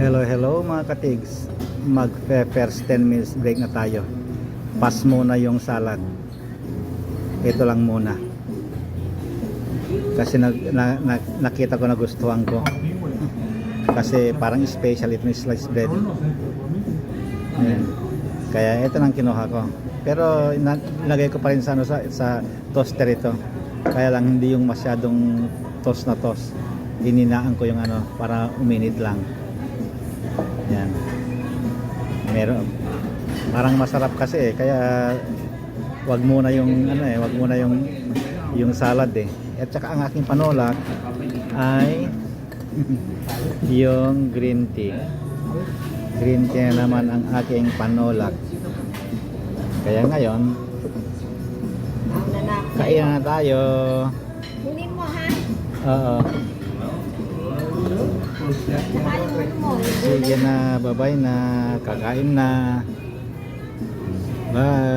Hello, hello mga katigs. Mag first 10 minutes break na tayo. Pass muna yung salad. Ito lang muna. Kasi nag, na, na- nakita ko na gustuhan ko. Kasi parang special ito sliced bread. Ayan. Kaya ito lang kinuha ko. Pero nilagay ko pa rin sa, ano, sa, sa toaster ito. Kaya lang hindi yung masyadong toast na toast. Ininaan ko yung ano para uminit lang. Meron parang masarap kasi eh kaya wag muna yung ano eh, wag muna yung yung salad eh. At saka ang aking panulak ay yung green tea. Green tea na naman ang aking panulak. Kaya ngayon, kainan na tayo. Kunin mo ha. Oo. Sige na, bye-bye na. Kakain na. Bye.